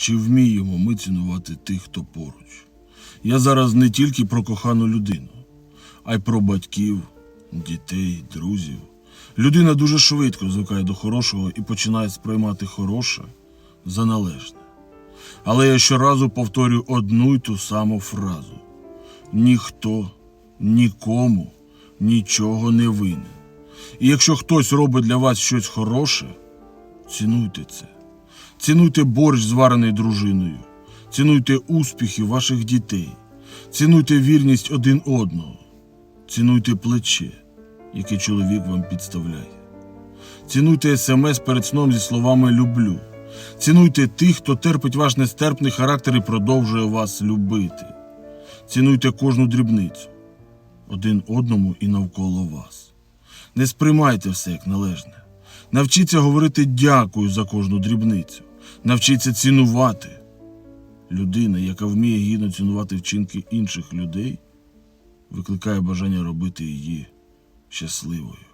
Чи вміємо ми цінувати тих, хто поруч? Я зараз не тільки про кохану людину, а й про батьків, дітей, друзів. Людина дуже швидко звикає до хорошого і починає сприймати хороше за належне. Але я щоразу повторюю одну й ту саму фразу: ніхто нікому нічого не винен. І якщо хтось робить для вас щось хороше, цінуйте це. Цінуйте борщ, зварений дружиною, цінуйте успіхи ваших дітей, цінуйте вірність один одного, цінуйте плече, яке чоловік вам підставляє. Цінуйте смс перед сном зі словами люблю. Цінуйте тих, хто терпить ваш нестерпний характер і продовжує вас любити. Цінуйте кожну дрібницю один одному і навколо вас. Не сприймайте все як належне. Навчіться говорити дякую за кожну дрібницю. Навчіться цінувати. Людина, яка вміє гідно цінувати вчинки інших людей, викликає бажання робити її щасливою.